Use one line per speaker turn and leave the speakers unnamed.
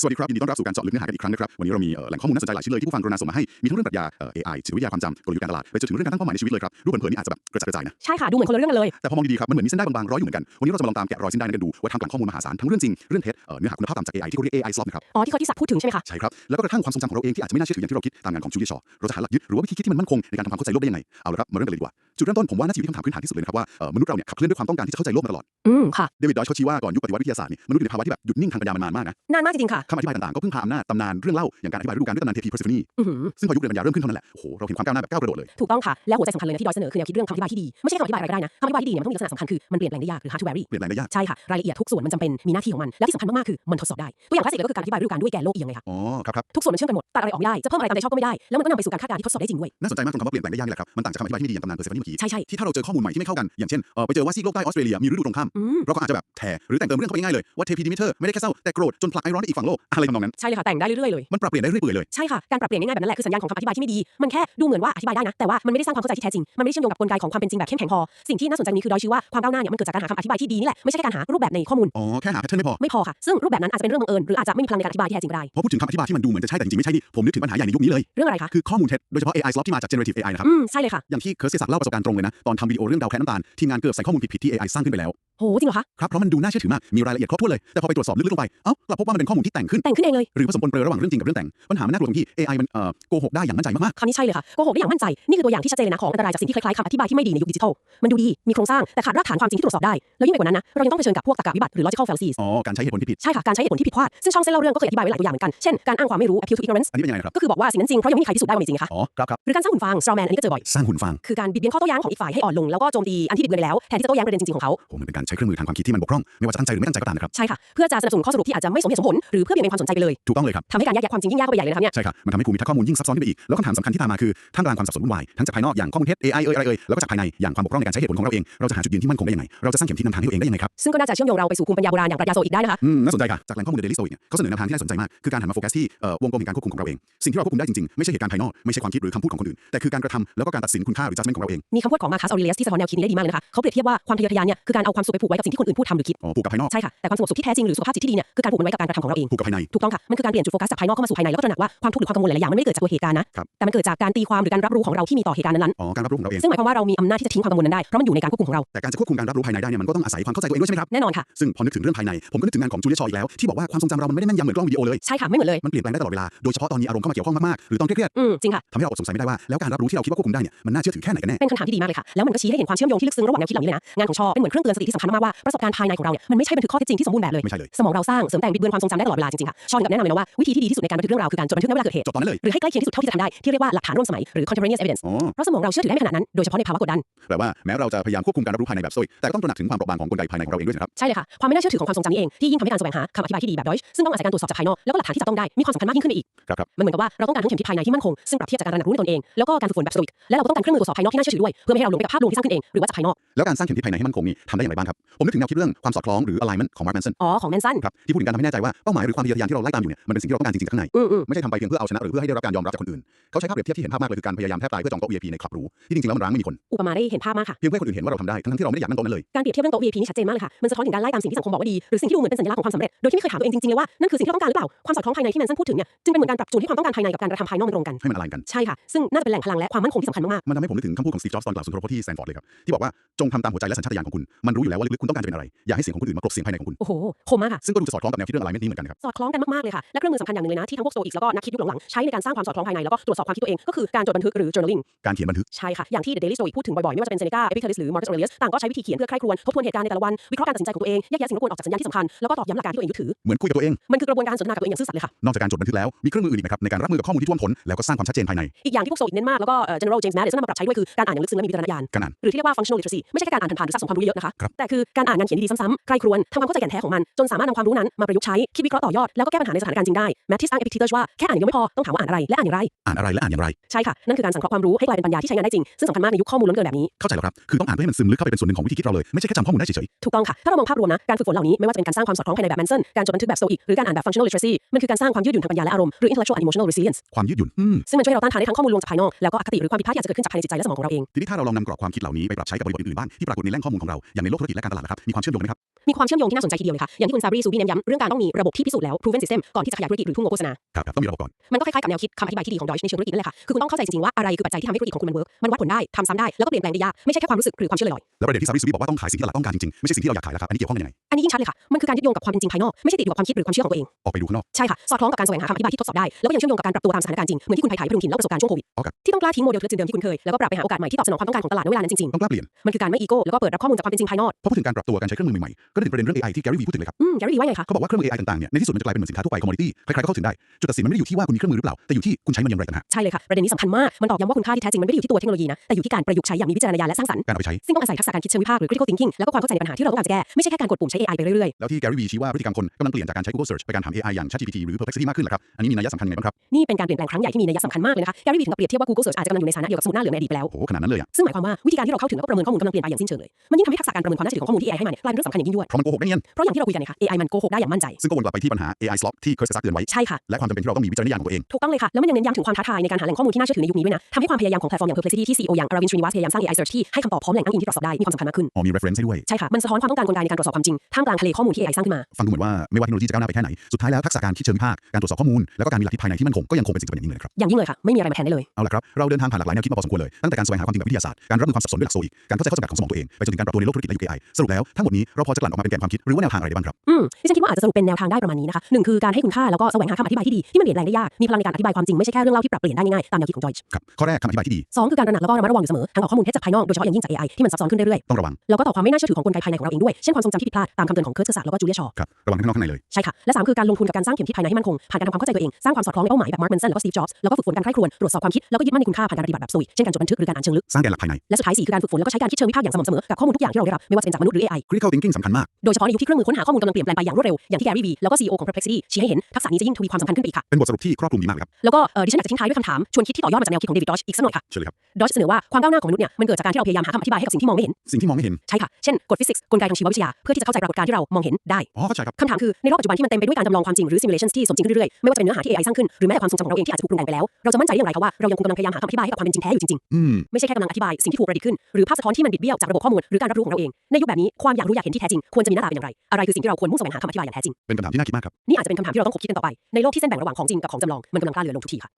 สวัสดีครับยินดีต้อนรับสู่การเจาะลึกเนื้อหากันอีกครั้งนะครับวันนี้เรามีเอ่อแหล่งข้อมูลน่าสนใจหลายชิ้นเลยที่ผู้ฟังกรุณาส่งมาให้มีทั้งเรื่องปรัชญาเอ่อ AI จิตวิทยาความจำกลยุทธ์การตลาดไปจนถึงเรื่องการตั้งเป้าหมายในชีวิตเลยครับรูปเผินๆนี่อาจจะแบบกระจัดกระจายนะ
ใช่ค่ะดูเหมือนคนละเรื่องกันเลย
แต่พอมองดีๆครับมันเหมือนมีเส้นได้บางๆร้อยอยู่เหมือนกันวันนี้เราจะมาลองตามแกะรอยเส้นได้นั้นกันดูว่าทางกลางข้อมูลมหาศาลทั้งเรื่องจริงเรื่องเท็จเอ่อเนื้อหาคุณภาพตามจาก AI ที่เขาเรียก AI slop นะครับ
อ๋อที่เขาที่ศักดิ์พูดถึงใช่ไหมคะ
ใช่ครับแล้วก็กระทั่งความทรงจำของเราเองที่อาจจะไม่น่าเชื่อถืออย่างที่เราคิดตามงานของจูเลียชอเราจะหาหลักยึดหรือว่าวิธีคิดที่มันมั่นคงในการทำความเข้าใจโลกได้ยังไงเอาละครับมาเริ่มกันเลยดีกว่า จุดเริ่มต้นผมว่าน่าจะอยู่ที่คำถามพื้นฐานที่สุดเลยนะครับว่าเอ่อมนุษย์เราเนี่ยขับเคลื่อนด้วยความต้องการที่จะเข้าใจโลกมาตลอด
อืมค่ะ
เดวิดดอยชเขาชี้ว่าก่อนยุคปฏิวัติวิทยาศาสตร์นี่มนุษย์อยู่ในภาวะที่แบบหยุดนิ่งทางปัญญามันนานมากนะ
นานมากจริงๆค่ะ
คำอธิบายต่างๆก็พึ่งพาอำนาจตำนานเรื่องเล่าอย่างการอธิบายฤดูกาลด้วยตำนานเทพีเพอร์ซิฟนี
อือหือ
ซึ่งพอยุคเรียนปัญญาเริ่มขึ้นเท่านั้นแหละโอ้โหเราเห็นความก้าวหน้าแบบก้าวกระโดดเลย
ถูกต้องค่ะแล้วหัวใจสำคัญเลยนะที่ดอยเสนอคือแนวคิดเรื่องคำอธิบายที่ดีไม่ใช่คำอธิบายอะไรก็ได้นะคำอธิบายที่ดีเนี่ยมันต้องมีลักษณะสำคัญคือมันเปลี่ยนแปลงได้ยากหรือ hard to vary
เปลี่ยนแปลงได้ยาก
ใช่ค่ะรายละเอียดทุกส่วนมันจำเป็นมีหน้าที่ของมันและที่สำคัญมากๆคือมันทดสอบได้ตัวอย่างคลาสสิกเลยก็คือการอธิบายฤดูกาลด้วยแกนโลกเอียงไงคะ
อ๋อครับครับ
ทุกส่วนมันเชื่อมกันหมดตัดอะไรออกไม่ได้จะเพิ่มอะไรตามใจชอบก็ไม่ได้แล้วมันก็นำไปสู่การคาดการณ์ที่ทดสอบได้จริงด้วย
น่าสนใจมากตรงคำว่าเปลี่ยนแปลงได้ยากนี่แหละครับมันต่างจากคำอธิบายที่ไม่ดีอย่างตำนานเพอร์ซิฟนีเมื่อกี้
ใช่ใช่
ที่ถ้าเราเจอข้อมูลใหม่ที่ไม่เข้ากัน อย่างเช่นเอ่อไปเจอว่าซีกโลกใต้ออสเตรเลียมีฤดูตรงข้าม
อืม
เราก็อาจจะแบบแถหรือแต่งเติมเรื่องเข้าไปง่ายๆเลยว่าเทพีดิมิเตอร์ไม่ได้แค่เศร้าแต่โกรธจนผลักไอรอนไปอีกฝั่งโลกอะไรทำนองนั้น
ใช่เลยค่ะแต่งได้เรื่อยๆเลย
มันปรับเปลี่ยนได้เรื่อยเปื่อยเลย
ใช่ค่ะ การปรับเปลี่ยนง่ายๆแบบนั้นแหละคือสัญญาณของคำอธิบายที่ไม่ดี มันแค่ดูเหมือนว่าอธิบายได้นะ แต่ว่ามันไม่ได้สร้างความเข้าใจที่แท้จริง มันไม่ได้เชื่อมโยงกับกลไกของความเป็นจริงแบบเข้มแข็งพอ สิ่งที่น่าสนใจนี้คือดอยชี้ว่าความก้าวหน้าเนี่ยมันเกิดจากการหาคำอธิบายที่ดีนี่แหละ ไม่ใช่แค่การหารูปแบบในข้อมูล
อ๋อแค่หาแพทเทิร์นไม่พอ
ไม่พอค่ะ ซึ่งรูปแบบนั้นอาจจะเป็นเรื่องบังเอิญหรืออาจจะไม่มีพลังในการอธิบายที่แท้จริงก็ได้
พอพูดถึงคำอธิบายที่มันดูเหมือนจะใช่แต่จริงๆไม่ใช่นี่ผมนึกถึงปัญหาใหญ่ในยุคนี้เลย
เรื่องอะไรคะ
คือข้อมูลเท็จโดยเฉพาะ AI slop ที่มาจาก generative AI นะครับ
อืม ใช่เลยค่ะ
อย่างที่เคิร์สเซสักเล่าประสบการณ์ตรงเลยนะ ตอนทำวิดีโอเรื่องดาวแคนน้ำตาลทีมงานเกือบใส่ข้อมูลผิดๆที่ AI สร้างขึ้นไปแล้ว
โหจริงเหรอคะ
ครับเพราะมันดูน่าเชื่อถือมาก มีรายละเอียดครบถ้วนเลย แต่พอไปตรวจสอบลึกๆลงไป เอ้ากลับพบว่ามันเป็นข้อมูลที่แต่งขึ้น
แต่งขึ้นเองเลย
หรือผสมปนเปื้อนระหว่างเรื่องจริงกับเรื่องแต่ง ปัญหามันน่ากลัวตรงที่ AI มันเอ่อโกหกได้อย่างมั่นใจมาก
คำนี้ใช่เลยค่ะ โกหกได้อย่างมั่นใจ นี่คือตัวอย่างที่ชัดเจนเลยนะของอันตรายจากสิ่งที่คล้ายๆคำอธิบายที่ไม่ดีในยุคดิจิทัล มันดูดี มีโครงสร้าง แต่ขาดรากฐานความจริงที่ตรวจสอบได้ แล้วยิ่งไปกว่านั้นนะ เรายังต้องเผชิญกับพวกตรรกะวิบัติหรือ logical fallacies
ๆอ๋อ การใช้เหตุผลที่ผิด
ใช่ค่ะ การใช้เหตุผลที่ผิดพลาด ซึ่งช่องเส้นเล่าเรื่องก็เคยอธิบายไว้หลายตัวอย่างเหมือนกัน เช่น การอ้างความไม่รู้ appeal to ignorance
อันนี้เป็นยังไงนะครับ
ก็คือบอกว่าสิ่งนั้นจริงเพราะยังไม่มีใครพิสูจน์ได้ว่ามันจริงไงคะ
อ๋อครับครับ
หรือการสร้างหุ่นฟาง straw man อันนี้ก็เจอบ่อย
สร้างหุ่นฟาง
คือการบิดเบียนข้อโต้แย้งของอีกฝ่ายให้อ่อนลงแล้วก็โจมตีอันที่บิดเบือนไปแล้วแทนที่จะโต้แย้งประเด็นจริงๆของเขา
โหมันเป็นการใช้เครื่องมือทางความคิดที่มันบกพร่อง ไม่ว่าจะตั้งใจหรือไม่ตั้งใจก็ตามนะครับ
ใช่ค่ะ เพื่อจะสนับสนุนข้อสรุปที่อาจจะไม่สมเหตุสมผล หรือเพื่อเบี่ยงเบนความสนใจไปเลย
ถูกต้องเลยครับ
ทำให้การแยกแยะความจริงยิ่งยากเข้าไปใหญ่เลยนะครับเนี่ย
ใช่ครับ มันทำให้ภูมิทัศน์ข้อมูลยิ่งซับซ้อนขึ้นไปอีก แล้วคำถามสำคัญที่ตามมาคือท่ามกลางความสับสนวุ่นวาย ทั้งจากภายนอกอย่างข้อมูลเท็จ AI เอ่ยอะไรเอ่ยแล้วก็จากภายในอย่างความบกพร่องในการใช้เหตุผลของเราเอง เราจะหาจุดยืนที่มั่นคงได้ยังไง เราจะสร้างเข็มทิศนำทางให้ตัวเองได้ยังไงครับ
ซึ่งก็น่าจะเชื่อมโยงเราไปสู่ภูมิปัญญาโบราณอย่างปรัชญาโซอีกได้นะคะ
อืมน่าสนใจค่ะ จากแหล่งข้อมูลใน Daily Stoic เนี่ยเขาเสนอแนวทางที่น่าสนใจมาก คือการหันมาโฟกัสที่เอ่อวงกลมแห่งการควบคุมของเราเอง สิ่งที่เราควบคุมได้จริงๆ ไม่ใช่เหตุการณ์ภายนอก ไม่ใช่ความคิดหรือคำพูดของคนอื่น แต่คือการกระทำแล้วก็การตัดสินคุณค่าหรือ judgment ของเราเอง
มีคำพูดของมาคัสออริเลียสที่สะท้อนแนวคิดนี้ได้ดีมากเลยนะคะเขาเปรียบเทียบว่าความทะเยอทะยานเนี่ยคือการเอาความสุขไปผูกไว้กับสิ่งที่คนอื่นพูดทำหรือคิด
อ๋อผูกกับภายนอก
ใช่ค่ะแต่ความสงบสุขที่แท้จริงหรือสุขภาพจิตที่ดีเนี่ยคือการผูกมันไว้กับการกระทำของเราเอง
ผูกกับภายใน
ถูกต้องค่ะมันคือการเปลี่ยนจุดโฟกัสจากภายนอกเข้ามาสู่ภายในแล้วก็ตระหนักว่าความทุกข์หรือความกังวลหลายๆอย่างมันไม่ได้เกิดจากตัวเหตุการณ์นะ
ครับ
แต่มันเกิดจากการตีความหรือการรับรู้ของเราที่มีต่อเหตุการณ์นั้น
อ๋อการรับรู้ของเราเอง
ๆซึ่งหมายความว่าเรามีอำนาจที่จะทิ้งความกังวลนั้นได้เพราะมันอยู่ในการควบคุมของเรา
แต่การจะควบคุมการรับรู้ภายในได้เนี่ยมันก็ต้องอาศัยความเข้าใจตัวเองด้วยใช่ไหมครับ
แน่นอนค่ะ
ซึ่งพอนึกถึงเรื่องภายในผมก็นึกถึงงานของจูเลียชออีกแล้วที่บอกว่าความทรงจำเรามันไม่ได้แม่นยำเหมือนกล้องวิดีโอเลย
ใช่ค่ะไม่เหมือนเลย
มันเปลี่ยนแปลงได้ตลอดเวลาโดยเฉพาะตอนมีอารมณ์เข้ามาเกี่ยวข้องมากๆหรือตอนเครียด
อืมจริงค่ะ
ๆทำให้เราอดสงสัยไม่ได้ว่าแล้วการรับรู้ที่เราคิดว่าควบคุมได้เนี่ยมันน่าเชื่อถือแค่ไหนกันแน่
เป็นคำถามที่ดีมากเลยค่ะแล้วมันก็ชี้ให้เห็นความเชื่อมโยงที่ลึกซึ้งระหว่างแนวคิดเหล่านี้เลยนะงานของชอเป็นเหมือนเครื่องเตือนสติที่สำคัญมากๆว่าประสบการณ์ภายในของเราเนี่ยมันไม่ใช่บันทึกข้อเท็จจริงที่สมบูรณ์แบบเลย
ไม่ใช่เลย
สมองเราสร้างเสริมแต่งบิดเบือนความทรงจำได้ตลอดเวลาจริงๆค่ะชอนกับแนะนำเลยนะว่าวิธีที่ดีที่สุดในการบันทึกเรื่องราวคือการจดบันทึกณเวลาเกิดเหตุ
จบตอนนั้นเลย
หรือให้ใกล้เคียงที่สุดเท่าที่จะทำได้ที่เรียกว่าหลักฐานร่วมสมัยหรือ contemporaneous evidence
อ๋อ
เพราะสมองเราเชื่อถือได้ไม่ขนาดนั้นโดยเฉพาะในภาวะกดดัน
แปลว่าแม้เราจะพยายามควบคุมการรับรู้ภายในแบบโซยแต่ก็ต้องตระหนักถึงความเปราะบางของกลไกภายในของเราเองด้วยนะครับ
ใช่เลยค่ะความไม่น่าเชื่อถือของความทรงจำนี้เองที่ยิ่งทำให้การแสวงหาคำอธิบายที่ดีแบบดอยซึ่งต้องอาศัยการตรวจสอบจากภายนอกแล้วก็หลักฐานที่จับต้องได้มีความสำคัญมากยิ่งขึ้นไปอีก
ครับครับ
มันเหมือนกับว่าเราต้องการทั้งเข็มทิศภายในที่มั่นคงซึ่งปรับเทียบจากการตระหนักรู้ในตนเองแล้วก็การฝึกฝนแบบสโตอิกและเราก็ต้องการเครื่องมือตรวจสอบภายนอกที่น่าเชื่อถือด้วยเพื่อไม่ให้เราหลงไปกับภาพลวงที่สร้างขึ้นเองหรือว่าจากภายนอก
แล้วการสร้างเข็มทิศภายในให้มั่นคงนี่ทำได้อย่างไรบ้างครับผมนึกถึงแนวคิดเรื่องความสอดคล้องหรือ alignment ของ Mark Manson
อ๋อ ของแมนสัน
ครับที่พูดถึงการทำให้แน่ใจว่าเป้าหมายหรือความทะเยอทะยานที่เราไล่ตามอยู่เนี่ยมันเป็นสิ่งที่เราต้องการจริงๆจากข้างใน
อืมอืม
ไม่ใช่ทำไปเพียงเพื่อเอาชนะหรือเพื่อให้ได้รับการยอมรับจากคนอื่นเขาใช้ภาพเปรียบเทียบที่เห็นภาพมากเลยคือการพยายามแทบตายเพื่อจองโต๊ะ VIP ในคลับหรูที่จริงๆแล้วมันร้างไม่มีคน
อุปมาได้เห็นภาพมากค่ะ
เพียงเพื่อให้คนอื่นเห็นว่าเราทำได้ทั้งๆที่เราไม่ได้อยากนั่งโต๊ะนั้นเลย
การเปรียบเทียบเรื่องโต๊ะ VIP นี่ชัดเจนมากเลยค่ะมันสะท้อนถึงการไล่ตามสิ่งที่สังคมบอกว่าดีหรือสิ่งที่ดูเหมือนเป็นสัญลักษณ์ของความสำเร็จโดยที่ไม่เคยถามตัวเองจริงๆเลยว่านั่นคือสิ่งที่เราต้องการหรือเปล่าความสอดคล้องภายในที่แมนสันพูดถึงเนี่ยจึงเป็นเหมือนการปรับจูนที่ความต้องการภายในกับการกระทำภายนอกมันตรงกัน
ให้มันอะไรกัน
ใช่ค่ะซึ่งน่าจะเป็นแหล่งพลังและความมั่นคงที่สำคัญมาก
มันทำให้ผมนึกถึงคำพูดของ Steve Jobs ตอนกล่าวสุนทรพจน์ที่แซนฟอร์ดเลยครับที่บอกว่าจงทำตามหัวใจและสัญชาตญาณของคุณมันรู้อยู่แล้วว่าลึกๆคุณต้องการจะเป็นอะไร อย่าให้เสียงของคนอื่นมากลบเสียงภายในของคุณ
ๆโอ้โหคมมากค่ะ
ซึ่งก็ดูจะสอดคล้องกับแนวคิดเรื่อง alignment นี้เหมือนกันนะครับ
สอดคล้องกันมากๆเลยค่ะ และเครื่องมือสำคัญอย่างหนึ่งเลยนะที่ทั้งพวกโซอิกแล้วก็นักคิดยุคหลังๆใช้ในการสร้างความสอดคล้องภายในแล้วก็ตรวจสอบความคิดตัวเองก็คือการจดบันทึกหรือ journaling
การเขียนบันทึก
ใช่ค่ะ อย่างที่ The Daily Stoic พูดถึงบ่อยๆ ไม่ว่าจะเป็นเซเนกาเอพิเคลิสหรือมอร์ u สอ u เรเลียสต่างก็ใช้วิธีเขียนเพื่อใคร่ครวญทบทวนเหตุการณ์ในแต่ละวันวิเคราะห์การตัดสินใจของตัวเองแยกแยะสิ่งรบกวนออกจากสัญญาณที่สำคัญแล้วก็ตอกย้ำหลักการที่ตัวเองยึดถือ
เหมือนคุยกับตัวเอง
มันคือกระบวนการสนทนากับตัวเองอย่างซื่อสัตย์เลยค่ะ
นอกจากการจดบันทึกแล้วมีเครื่องมืออื่นอีกไหมครับในการรับมือกับข้อมูลที่ท่วมท้นแล้วก็สร้างความชัดเจนภายใน
อีกอย่างที่พวกโซอิกเน้นมากแล้วก็เอ่อ General James Madison นำมาปรับใช้ด้วยคือการอ่านอย่างลึกซึ้งและมีวิจารณญาณ
การอ่าน
หรือที่เรียกว่า functional literacy ไม่ใช่แค่การอ่านผ่านๆหรือสะสมความรู้เยอะๆนะคะ
ครับ
แต่คือการอ่านงานเขียนดีๆซ้ำๆใครครวญทำความเข้าใจแก่นแท้ของมัน จนสามารถนำความรู้นั้นมาประยุกต์ใช้ คิดวิเคราะห์ต่อยอด แล้วก็แก้ปัญหาในสถานการณ์จริงได้แมททิสอ้างเอพิทีเตอร์ว่าแค่อ่านอย่างเดียวไม่พอต้องถามว่าอ่านอะไรและอ่านอย่างไร
อ่านอะไรและอ่านอย่างไร
ใช่ค่ะ นั่นคือการสังเคราะห์ความรู้ให้กลายเป็นปัญญาที่ใช้งานได้จริง ซึ่งสำคัญมากในยุคข้อมูลล้นเกินแบบนี้
เข้าใจแล้วครับ คือต้องอ่านเพื่อให้มันซึมลึกเข้าไปเป็นส่วนหนึ่งของวิธีคิดเราเลย ไม่ใช่แค่จำข้อมูลได้เฉย
ถูกต้องค่ะ ถ้าเรามองภาพรวมนะ การฝึกฝนเหล่านี้ไม่ว่าจะเป็นการสร้างความสอดคล้องภายในแบบแมนสันการจดบันทึกแบบโซอิกหรือการอ่านแบบ functional literacy มันคือการสร้างความยืดหยุ่นทางปัญญาและอารมณ์หรือ intellectual and emotional resilience
ๆความยืดหยุ่นอืม
ซึ่งมันช่วยให้เราต้านทานได้ทั้งข้อมูลลวงจากภายนอกแล้วก็อคติหรือความผิดพลาดที่อาจจะเกิดขึ้นจากภายในจิตใจและสมองของเราเอง
ทีนี้ถ้าเราลองนำกรอบความคิดเหล่านี้ไปปรับใช้กับบริบทอื่นๆบ้างที่ปรากฏในแหล่งข้อมูลของเราอย่างในโลกธุรกิจและการตลาดนะครับ มีความเชื่อมโยงกันไหมครับ
มีความเชื่อมโยงที่น่าสนใจทีเดียวเลยค่ะ อย่างที่คุณซาบรีซูบีเน้นย้ำเรื่องการต้องมีระบบที่พิสูจน์แล้ว proven system ก่อนที่จะขยายธุรกิจหรือพุ่งโฆษณา
ครับครับต้องมีระบบก่อน
มันก็คล้ายๆกับแนวคิดคำอธิบายที่ดีของดอยในเชิงธุรกิจนั่นแหละค่ะ คือคุณต้องเข้าใจจริงๆว่าอะไรคือปัจจัยที่ทำให้ธุรกิจของคุณมันเวิร์กมันวัดผลได้ทำซ้ำได้แล้วก็เปลี่ยนแปลงได้ยากไม่ใช่แค่ความรู้สึกหรือความเชื่อลอย
แล้วประเด็นที่ซาริสุบิบอกว่าต้องขายสิ่งที่ตลาดต้องการจริงๆไม่ใช่สิ่งที่เราอยากขายแล้วครับอันนี้เกี่ยวข้องกันยังไง
ๆอันนี้ยิ่งชัดเลยค่ะมันคือการยึดโยงกับความเป็นจริงภายนอกไม่ใช่ติดอยู่กับความคิดหรือความเชื่อของตัวเอง
ออกไปดูข้างนอก
ใช่ค่ะสอดคล้องกับการแสวงหาคำอธิบายที่ทดสอบได้แล้วก็ยังเชื่อมโยงกับการปรับตัวตามสถานการณ์จริงเหมือนที่คุณไทยไทยพดุงถิ่นแล้วประสบการณ์ช่วงโควิด
อ๋อครับ
ที่ต้องกล้าทิ้งโมเดลธุรกิจเดิมที่คุณเคยแล้วก็ปรับไปหาโอกาสใหม่ที่ตอบสนองความต้องการของตลาดในเวลานั้นจริง
ต้องกล้าเปลี่ยน
ๆมันคือการไม่อีโก้แล้วก็เปิดรับข้อมูลจากความเป็นจริงภายนอก
พอพูดถึงการปรับตัวการใช้เครื่องมือใหม่ๆ ก็นึกถึงประเด็นเรื่อง AI ที่แกรี่วีพูดถึงเลยครับ
อืมแกรี่ว่าไงคะ
เขาบอกว่าเครื่องมือ AI ต่างๆเนี่ยในที่สุดมันจะกลายเป็นเหมือนสินค้าทั่วไปคอมมอดิตี้ใครๆก็เข้าถึงได้จุดตัดสินมันไม่ได้อยู่ที่ว่าคุณมีเครื่องมือหรือเปล่าแต่อยู่ที่คุณใช้มันอย่างไรต่างหาก
ใช่เลยค่ะ ประเด็นนี้สำคัญมาก มันตอกย้ำว่าคุณค่าที่แท้จริงมันไม่ได้อยู่ที่ตัวเทคโนโลยีนะแต่อยู่ที่การประยุกต์ใช้อย่างมีวิจารณญาณและสร้างสรรค์
การเอาไปใช้
ซึ่งต้องอาศัยทักษะการคิดเชิงวิพากษ์หรือ critical thinking แล้วก็ความเข้าใจในปัญหาที่เราต้องการจะแก้ไม่ใช่แค่การกดปุ่มใช้ AI ไปเรื่อย
แล้วที่แกรี่วีชี้ว่าพฤติกรรมคนกำลังเปลี่ยนจากการใช้ Google Search ไปการถาม AI อย่าง ChatGPT หรือ Perplexity มากขึ้นแหละครับอันนี้มีนัยสำคัญยังไงบ้างครับ
ๆนี่เป็นการเปลี่ยนแปลงครั้งใหญ่ที่มีนัยสำคัญมากเลยนะคะแกรี่วีถึงกับเปรียบเทียบว่า Google Search อาจจะกำลังอยู่ในสถานะเดียวกับสมุดหน้าเหลืองในอดีตไปแล้ว
โอ้โหขนาดนั้นเลยอะ
ซึ่งหมายความว่าวิธีการที่เราเข้าถึงแล้วก็ประเมินข้อมูลกำลังเปลี่ยนไปอย่างสิ้นเชิงเลย มันยิ่งทำให้ทักษะการประเมินความน่าเชื่อถือของข้อมูลที่ AI ให้มาเนี่ยกลายเป็นเรื่องสำคัญอย่างยิ่งยวด
เพราะมันโกหกได้เงียน
เพราะอย่างที่เราคุยกันเนี่ยค่ะ AI มันโกหกได้อย่างมั่นใจ
ซึ่งก็วนกลับไปที่ปัญหา AI slop ที่เคยซักเตือนไว้
ใช่ค่ะ
และความจำเป็นที่เราต้องมีวิจารณญาณของตัวเอง
ถูกต้องเลยค่ะแล้วมันยังเน้นย้ำถึงความท้าทายในการหาแหล่งข้อมูลที่น่าเชื่อถือในยุคนี้ด้วยนะทำให้ความพยายามของแพลตฟอร์มอย่าง Perplexity ที่ CEO อย่าง Aravind Srinivas พยายามสร้าง AI search ที่ให้คำตอบพร้อมแหล่งอ้างอิงที่ตรวจสอบได้มีความสำคัญมากขึ้น
อ๋อมี reference ให้ด้วย
ใช่ค่ะมันสะท้อนความต้องการกลไกในการตรวจสอบความจริงท่ามกลางทะเลข้อมูลที่ AI สร้างขึ้นมา
ฟังดูเหมือนว่าไม่ว่าเทคโนโลยีจะก้าวหน้าไปแค่ไหนสุดท้ายแล้วทักษะการคิดเชิงวิพากษ์การตรวจสอบข้อมูลแล้วก็การมีหลักที่ภายในที่มั่นคงก็ยังคงเป็นสิ่งจำเป็นอย่างยิ่งเลยนะครับ
อย่างยิ่งเลยค่ะไม่มีอะไรมาแทนได้เลย
เอาละครับเราเดินทางผ่านหลากหลายแนวคิดมาพอสมควรเลยตั้งแต่การแสวงหาความจริงแบบวิทยาศาสตร์การรับมือความสับสนด้วยหลักโซอิกการเข้าใจข้อจำกัดของสมองตัวเองไปจนถึงการปรับตัวในโลกธุรกิจและยุค AI สรุปแล้วทั้งหมดนี้เราพอจะกลั่นออกมาเป็นแกนความคิดหรือว่าแนวทางอะไรได้บ้างครับ
อืมดิฉันคิดว่าอาจจะสรุปเป็นแนวทางได้ประมาณนี้นะคะหนึ่งคือการให้คุณค่าแล้วก็แสวงหาคำอธิบายที่ดีที่มันเปลี่ยนแปลงได้ยากมีพลังในการอธิบายความจริงไม่ใช่แค่เรื่องเล่าที่ปรับเปลี่ยนได้ง่ายๆตามแนวคิดของจอย
ครับข้อแรกคำอธิบายที่ดี
สองคือการระหนักแล้วก็ระมัดระวังอยู่เสมอทางออกข้อมูลเท็จจากภายนอกโดยเฉพาะอย่างยิ่งจาก AI ที่มันซับซ้อนขึ้นเรื่อย
ต้องระวัง
ๆแล้วก็ต่อความไม่น่าเชื่อถือของกลไกภายในของเราเองด้วยเช่นความทรงจำที่ผิดพลาดตามคำเตือนของเคิร์ตเซอร์สักแล้วก็จูเลียชอ
ครับระวังทั้งนอกข้างในเลย
ใช่ค่ะและ3คือการลงทุนกับการสร้างเข็มทิศภายในให้มั่นคงผ่านการทำความเข้าใจตัวเองสร้างความสอดคล้องในเป้าหมายแบบมาร์คแมนสันแล้วก็สตีฟจ็อบส์แล้วก็ฝึกฝนการใคร่ครวญตรวจสอบความคิดแล้วก็ยึดมั่นในคุณค่าผ่านการปฏิบัติแบบสวิเช่นการจดบันทึกหรือการอ่านเชิงลึก
สร้างแกนหลักภายใน
และสุดท้าย4คือการฝึกฝนแล้วก็ใช้การคิดเชิงวิพากษ์อย่างสม่ำเสมอกับข้อมูลทุกอย่างที่เราได้รับไม่ว่าจะเป็นจากมนุษย์หรือ AI
critical thinking สำคัญมาก
โดยเฉพาะในยุคที่เครื่องมือค้นหาข้อมูลกำลังเปลี่ยนแปลงไปอย่างรวดเร็ว อย่างที่แกรี่วีแล้วก็ CEO ของ Perplexity ชี้ให้เห็น ทักษะนี้จะยิ่งทวีความสำคัญขึ้นไปอีกค่ะ
เป็นบทสรุปที่ครอบคลุมดีมากเลยครับ
แล้วก็เอ่อดิฉันอยากจะทิ้งท้ายด้วยคำถาม ชวนคิดที่ต่อยอดมาจากแนวคิดของเดวิดดอชอีกสักหน่อยค่ะ
เชิญเลยครับ
ดอชเสนอว่าความก้าวหน้าของมนุษย์เนี่ยมันเกิดจากการที่เราพยายามหาคำอธิบายให้กับสิ่งที่มองไม่เห็น
สิ่งที่มองไม่เห็น
ใช่ค่ะ เช่นกฎฟิสิกส์กลไกทางชีววิทยา เพื่อที่จะเข้าใจปรากฏการณ์ที่เรามองเห็นได้
อ๋อเข้าใจครับ
คำถามคือในโลกปัจจุบันที่มันเต็มไปด้วยการจำลองความจริงหรือ simulations ที่สมจริงขึ้นเรื่อยๆไม่ว่าจะเป็นเนื้อหาที่ AI สร้างขึ้นหรือแม้แต่ความทรงจำของเราเองที่อาจจะถูกปรุงแต่งไปแล้วเราจะมั่นใจได้อย่างไรคะว่าเรายังคงกำลังพยายามหาคำอธิบายให้กับความเป็นจริงแท้อยู่จริง
อืม
ๆไม่ใช่แค่กำลังอธิบายสิ่งที่ถูกประดิษฐ์ขึ้นหรือภาพสะท้อนที่มันบิดเบี้ยวจากระบบข้อมูลหรือการรับรู้ของเราเองในยุคแบบนี้ความอยากรู้อยากเห็นที่แท้จริงควรจะมีหน้าตาเป็นอย่างไร อะไรคือสิ่งที่เราควรมุ่งแสวงหาคำอธิบายอย่างแท้จริง
เป็นคำถามที่น่าคิดมากครับ
นี่อาจจะเป็นคำถามที่เราต้องคบคิดกันต่อไป ในโลกที่เส้นแบ่งระหว่างของจริงกับของจำลอง มันกำลังกล้าเลือนลงทุกทีค่ะ